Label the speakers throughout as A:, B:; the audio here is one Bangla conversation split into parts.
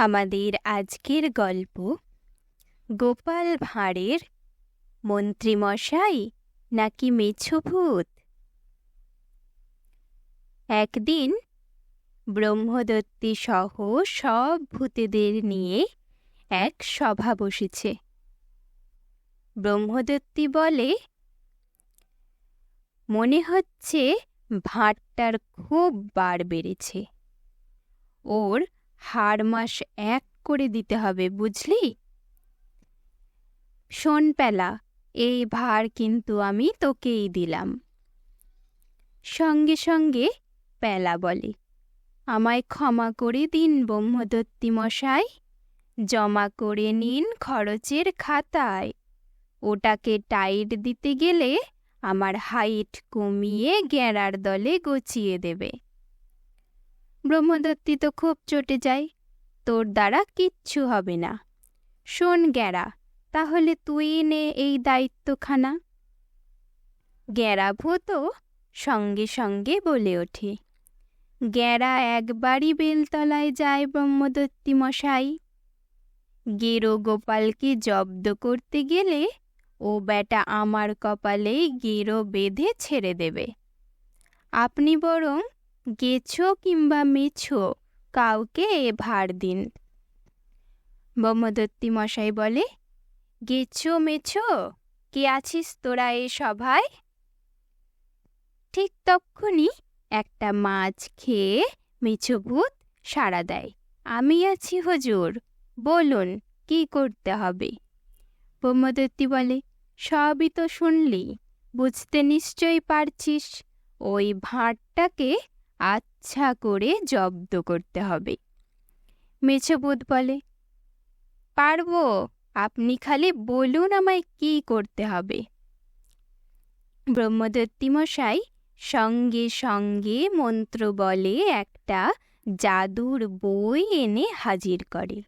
A: আমাদের আজকের গল্প গোপাল ভাঁড়ের মন্ত্রীমশাই নাকি মেছো ভূত? একদিন ব্রহ্মদত্তী সহ সব ভূতেদের নিয়ে এক সভা বসেছে। ব্রহ্মদত্তী বলে, মনে হচ্ছে ভাঁড়টার খুব বার বেড়েছে। ওর হাড় মাস এক করে দিতে হবে, বুঝলি? শোন পেলা, এই ভার কিন্তু আমি তোকেই দিলাম। সঙ্গে সঙ্গে পেলা বলে, আমায় ক্ষমা করে দিন ব্রহ্মদত্তী মশাই, জমা করে নিন খরচের খাতায়। ওটাকে টাইট দিতে গেলে আমার হাইট কমিয়ে গেঁড়ার দলে গচিয়ে দেবে। ব্রহ্মদত্তী তো খুব চটে যায়, তোর দ্বারা কিচ্ছু হবে না। শোন গ্যারা, তাহলে তুই নে এই দায়িত্বখানা। গ্যারা ভূতও সঙ্গে সঙ্গে বলে ওঠে, গ্যারা একবারই বেলতলায় যায় ব্রহ্মদত্তী মশাই। গেরো গোপালকে জব্দ করতে গেলে ও বেটা আমার কপালেই গেরো বেঁধে ছেড়ে দেবে। আপনি বরং গেছো কিংবা মেছো, কাউকে এ ভার দিন। ব্রহ্মদত্তী মশাই বলে, গেছো মেছো, কে আছিস তোরা এ সভায়? ঠিক তক্ষুনি একটা মাছ খেয়ে মেছো ভূত সাড়া দেয়। আমি আছি হুজুর, বলুন কি করতে হবে? ব্রহ্মদত্তী বলে, সবই তো শুনলি, বুঝতে নিশ্চয়ই পারছিস, ওই ভাঁড়টাকে আচ্ছা করে জব্দ করতে হবে। মেছবুদ বলে, পারব, আপনি খালি বলুন আমায় কি করতে হবে। ব্রহ্মদত্তী মশাই সঙ্গে সঙ্গে মন্ত্র বলে একটা জাদুর বই এনে হাজির করে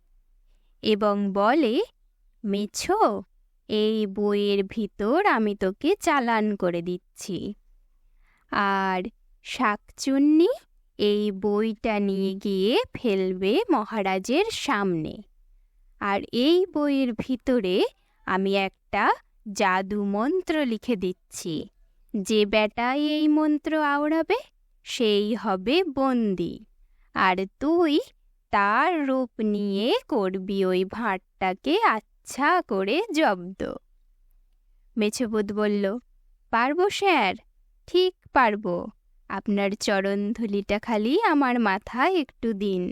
A: এবং বলে মেছো এই বইয়ের ভিতর আমি তোকে চালান করে দিচ্ছি। আর শাকচুন্নি এই বইটা নিয়ে গিয়ে ফেলবে মহারাজের সামনে। আর এই বইয়ের ভিতরে আমি একটা জাদু মন্ত্র লিখে দিচ্ছি। যে বেটাই এই মন্ত্র আওড়াবে, সেই হবে বন্দি। আর তুই তার রূপ নিয়ে করবি ওই ভাঁড়টাকে আচ্ছা করে জব্দ। মেছবুদ বলল, পারব স্যার, ঠিক পারব। আপনার চরণধুলিটা খালি আমার মাথায় একটু দিন।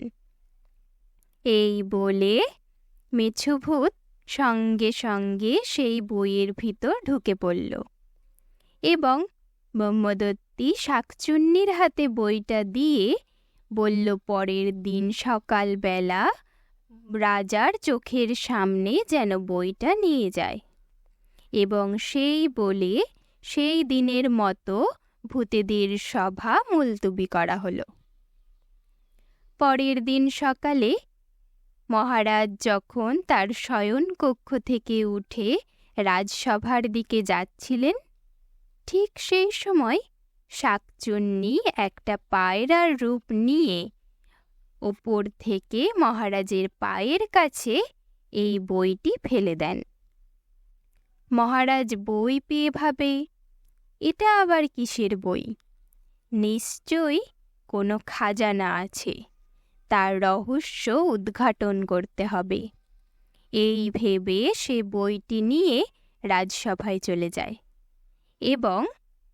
A: এই বলে মেছভূত সঙ্গে সঙ্গে সেই বইয়ের ভিতর ঢুকে পড়ল এবং ব্রহ্মদত্তী শাকচুন্নির হাতে বইটা দিয়ে বলল, পরের দিন সকালবেলা রাজার চোখের সামনে যেন বইটা নিয়ে যায়। এবং সেই বলে সেই দিনের মতো ভূতেদের সভা মুলতুবি করা হলো। পরের দিন সকালে মহারাজ যখন তার শয়ন কক্ষ থেকে উঠে রাজসভার দিকে যাচ্ছিলেন, ঠিক সেই সময় শাকচুন্নি একটা পায়রার রূপ নিয়ে ওপর থেকে মহারাজের পায়ের কাছে এই বইটি ফেলে দেন। মহারাজ বই পেয়ে ভাবে এটা আবার কিসের বই? নিশ্চয়ই কোনো খাজানা আছে। তার রহস্য উদ্ঘাটন করতে হবে। এই ভেবে সে বইটি নিয়ে রাজসভায় চলে যায় এবং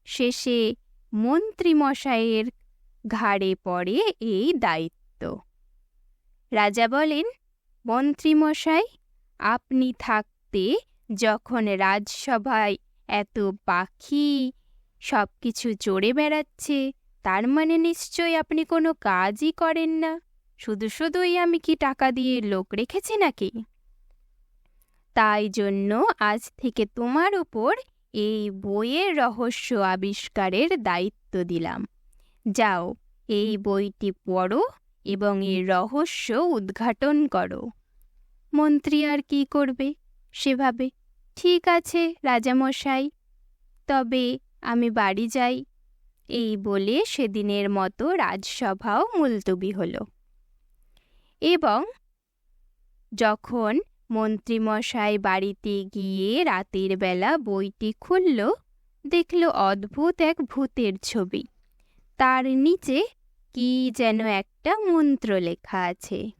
A: শেষে মন্ত্রীমশাইয়ের ঘাড়ে পড়ে এই দায়িত্ব। রাজা বলেন, মন্ত্রীমশাই, আপনি থাকতে যখন রাজসভায় এত পাখি সব কিছু চড়ে বেড়াচ্ছে। তার মানে নিশ্চয়ই আপনি কোনো কাজই করেন না। শুধু শুধুই আমি কি টাকা দিয়ে লোক রেখেছি নাকি? তাই জন্য আজ থেকে তোমার উপর এই বইয়ের রহস্য আবিষ্কারের দায়িত্ব দিলাম। যাও, এই বইটি পড়ো এবং এর রহস্য উদ্ঘাটন করো। মন্ত্রী আর কি করবে? সেভাবে। ঠিক আছে, রাজামশাই। তবে আমি বাড়ি যাই। এই বলে সেদিনের মতো রাজসভাও মুলতবি হল। এবং যখন মন্ত্রীমশাই বাড়িতে গিয়ে রাতের বেলা বইটি খুলল, দেখল অদ্ভুত এক ভূতের ছবি। তার নিচে কি যেন একটা মন্ত্র লেখা আছে।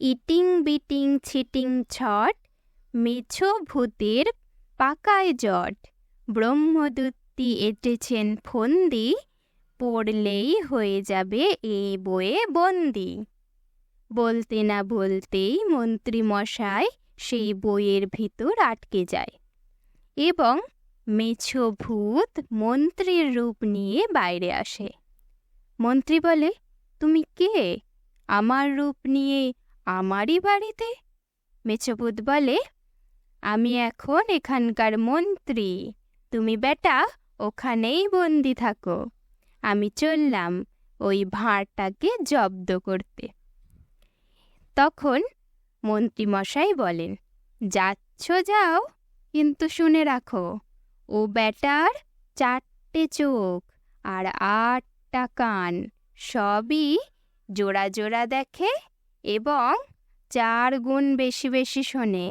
A: ইটিং বিটিং ছিটিং ছট, মেছো ভূতের পাকায় জট ব্রহ্মদূতটি এঁটেছেন ফন্দি, পড়লেই হয়ে যাবে এ বয়ে বন্দি। বলতে না বলতেই মন্ত্রী মশাই সেই বইয়ের ভিতর আটকে যায় এবং মেছো ভূত মন্ত্রীর রূপ নিয়ে বাইরে আসে। মন্ত্রী বলে, তুমি কে? আমার রূপ নিয়ে আমারই বাড়িতে? মেছভূত বলে, আমি এখন এখানকার মন্ত্রী। তুমি বেটা ওখানেই বন্দি থাকো। আমি চললাম ওই ভাঁড়টাকে জব্দ করতে। তখন মন্ত্রীমশাই বলেন, যাচ্ছ যাও, কিন্তু শুনে রাখো, ও ব্যাটার চারটে চোখ আর আটটা কান সবই জোড়া জোড়া দেখে এবং চার গুণ বেশি বেশি শোনে।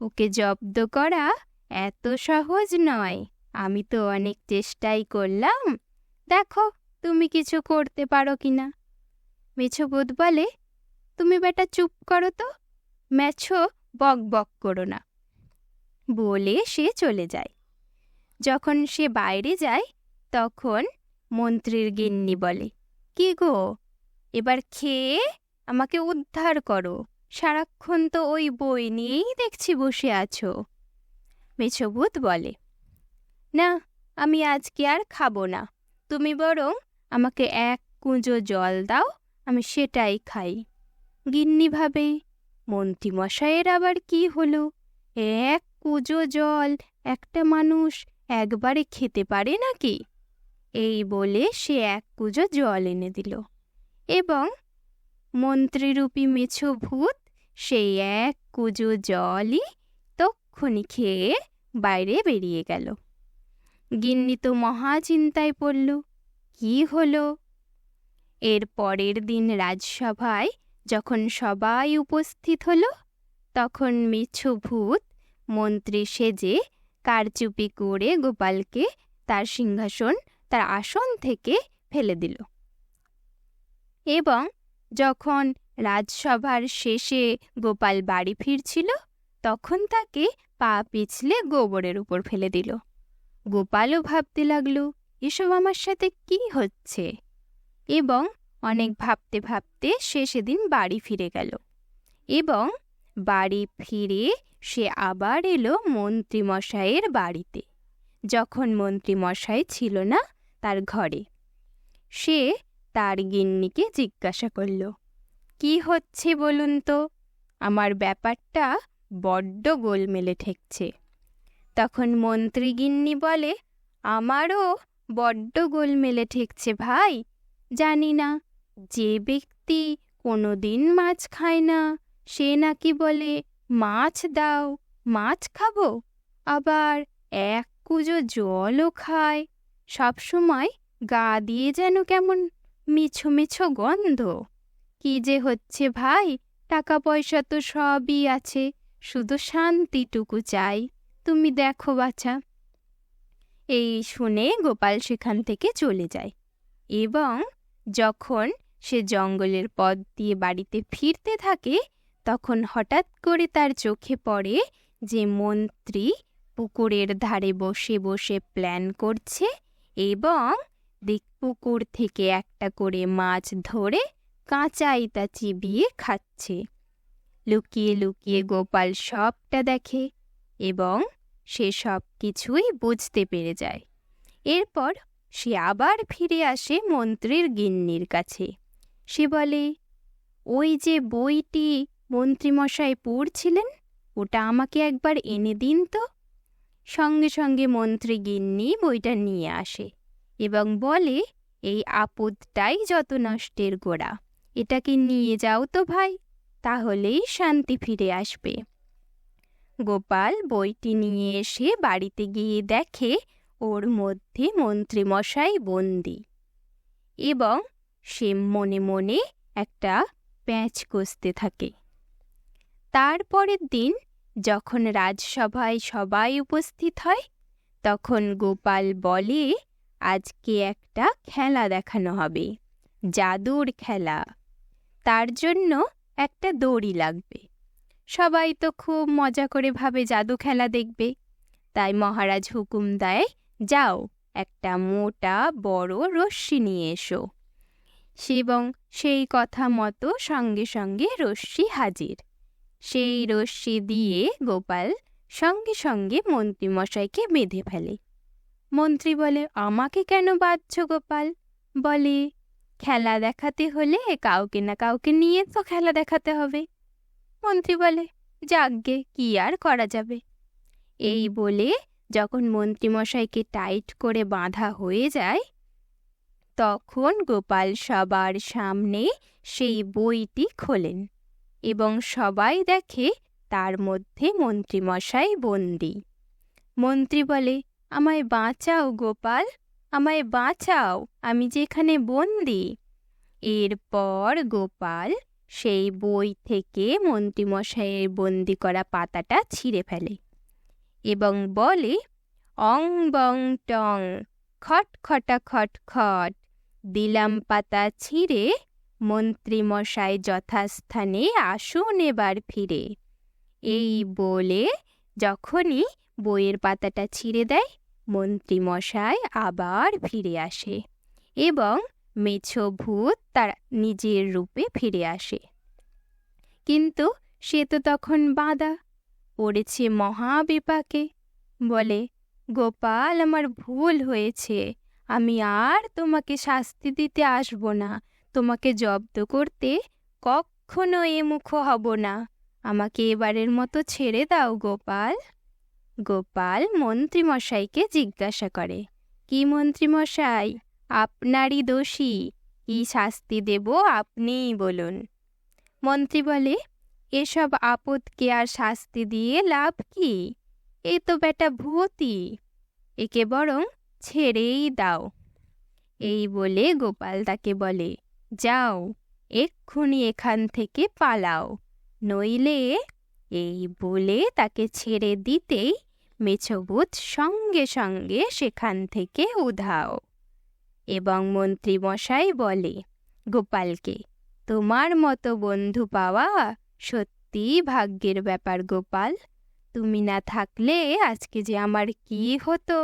A: ওকে জব্দ করা এত সহজ নয়। আমি তো অনেক চেষ্টাই করলাম। দেখো, তুমি কিছু করতে পারো কিনা। মেছবোধ বলে, তুমি বেটা চুপ করো তো মেছো বক বক করো না। বলে সে চলে যায়। যখন সে বাইরে যায়, তখন মন্ত্রীর গিন্নি বলে, কি গো, এবার খেয়ে আমাকে উদ্ধার করো। সারাক্ষণ তো ওই বই নিয়েই দেখছি বসে আছো। মেছভূত বলে না, আমি আজকে আর খাব না। তুমি বরং আমাকে এক কুঁজো জল দাও, আমি সেটাই খাই। গিন্নি ভাবে মন্ত্রীমশাইয়ের আবার কি হলো? এক কুঁজো জল একটা মানুষ একবারে খেতে পারে নাকি? এই বলে সে এক কুঁজো জল এনে দিল। এবং মন্ত্রীরূপী মেছো ভূত সেই এক কুঁজো জলই তক্ষণি খেয়ে বাইরে বেরিয়ে গেল। গিন্নি তো মহা চিন্তায় পড়ল, কি হলো? এর পরের দিন রাজসভায় যখন সবাই উপস্থিত হল, তখন মিছু ভূত মন্ত্রী সেজে কারচুপি করে গোপালকে তার সিংহাসন, তার আসন থেকে ফেলে দিল। এবং যখন রাজসভার শেষে গোপাল বাড়ি ফিরছিল, তখন তাকে পা পিছলে গোবরের উপর ফেলে দিল। গোপালও ভাবতে লাগল, এসব আমার সাথে কি হচ্ছে? এবং অনেক ভাবতে ভাবতে সে সেদিন বাড়ি ফিরে গেল। এবং বাড়ি ফিরে সে আবার এলো মন্ত্রীমশাইয়ের বাড়িতে, যখন মন্ত্রীমশাই ছিল না তার ঘরে। সে তার গিন্নিকে জিজ্ঞাসা করল, কি হচ্ছে বলুন তো? আমার ব্যাপারটা বড্ড গোলমেলে ঠেকছে। তখন মন্ত্রী গিন্নি বলে, আমারও বড্ড গোলমেলে ঠেকছে ভাই, জানি না, যে ব্যক্তি কোনো দিন মাছ খায় না, সে নাকি বলে, মাছ দাও, মাছ খাব আবার এক কুজো জলও খায় সবসময় গা দিয়ে যেন কেমন মিছো মিছো গন্ধ, কি যে হচ্ছে ভাই, টাকা পয়সা তো সবই আছে, শুধু শান্তিটুকু চাই। তুমি দেখো, বাছা। এই শুনে গোপাল সেখান থেকে চলে যায় এবং যখন সে জঙ্গলের পথ দিয়ে বাড়িতে ফিরতে থাকে, তখন হঠাৎ করে তার চোখে পড়ে যে মন্ত্রী পুকুরের ধারে বসে বসে প্ল্যান করছে এবং দিক পুকুর থেকে একটা করে মাছ ধরে কাঁচাই তা চিবিয়ে খাচ্ছে। লুকিয়ে লুকিয়ে গোপাল সবটা দেখে এবং সে সব কিছুই বুঝতে পেরে যায়। এরপর সে আবার ফিরে আসে মন্ত্রীর গিন্নির কাছে। সে বলে, ওই যে বইটি মন্ত্রীমশাই পড়ছিলেন, ওটা আমাকে একবার এনে দিন তো। সঙ্গে সঙ্গে মন্ত্রী গিন্নি বইটা নিয়ে আসে এবং বলে, এই আপদটাই যত নষ্টের গোড়া, এটাকে নিয়ে যাও তো ভাই, তাহলেই শান্তি ফিরে আসবে। গোপাল বইটি নিয়ে এসে বাড়িতে গিয়ে দেখে ওর মধ্যে মন্ত্রীমশাই বন্দি। এবং সে মনে মনে একটা প্যাঁচ কষতে থাকে। তারপরের দিন যখন রাজসভায় সবাই উপস্থিত হয়, তখন গোপাল বলে, আজকে একটা খেলা দেখানো হবে। জাদুর খেলা। তার জন্য একটা দড়ি লাগবে। সবাই তো খুব মজা করে ভাবে জাদু খেলা দেখবে। তাই মহারাজ হুকুম দেয়, যাও, একটা মোটা, বড় রশ্মি নিয়ে এসো। এবং সেই কথা মতো সঙ্গে সঙ্গে রশ্মি হাজির। সেই রশ্মি দিয়ে গোপাল সঙ্গে সঙ্গে মন্ত্রীমশাইকে বেঁধে ফেলে। মন্ত্রী বলে, আমাকে কেন বাঁধছ গোপাল? বলে, খেলা দেখাতে হলে কাউকে না কাউকে নিয়ে তো খেলা দেখাতে হবে। মন্ত্রী বলে যাগ্গে কি আর করা যাবে? এই বলে যখন মন্ত্রীমশাইকে টাইট করে বাঁধা হয়ে যায় তখন গোপাল সবার সামনে সেই বইটি খোলেন এবং সবাই দেখে তার মধ্যে মন্ত্রীমশাই বন্দি। মন্ত্রী বলে আমায় বাঁচাও গোপাল আমায় বাঁচাও আমি যেখানে বন্দি। এরপর গোপাল সেই বই থেকে মন্ত্রীমশাইয়ের বন্দি করা পাতাটা ছিঁড়ে ফেলে এবং বলে, অং বং টং, খট খটা খট খট, দিলাম পাতা ছিঁড়ে, মন্ত্রীমশাই যথাস্থানে আসুন এবার ফিরে। এই বলে যখনই বইয়ের পাতাটা ছিঁড়ে দেয়, মন্ত্রীমশাই আবার ফিরে আসে এবং মেছো ভূত তার নিজের রূপে ফিরে আসে। কিন্তু সে তো তখন বাঁধা পড়েছে মহাবিপাকে। বলে, গোপাল, আমার ভুল হয়েছে। আমি আর তোমাকে শাস্তি দিতে আসব না। তোমাকে জব্দ করতে কখনো এ মুখ হব না। আমাকে এবারের মতো ছেড়ে দাও, গোপাল। গোপাল মন্ত্রীমশাইকে জিজ্ঞাসা করে, কি মন্ত্রীমশাই? আপনারই দোষী, কি শাস্তি দেব আপনিই বলুন। মন্ত্রী বলে, এসব আপদকে আর শাস্তি দিয়ে লাভ কি? এ তো বেটা ভূতি, একে বরং ছেড়েই দাও। এই বলে গোপাল তাকে বলে, যাও, এক্ষুনি এখান থেকে পালাও। নইলে এই বলে তাকে ছেড়ে দিতেই মেছবুত সঙ্গে সঙ্গে সেখান থেকে উধাও। এবং মন্ত্রী মশাই বলে, গোপালকে, তোমার মতো বন্ধু পাওয়া সত্যি ভাগ্যের ব্যাপার গোপাল। তুমি না থাকলে আজকে যে আমার কি হতো?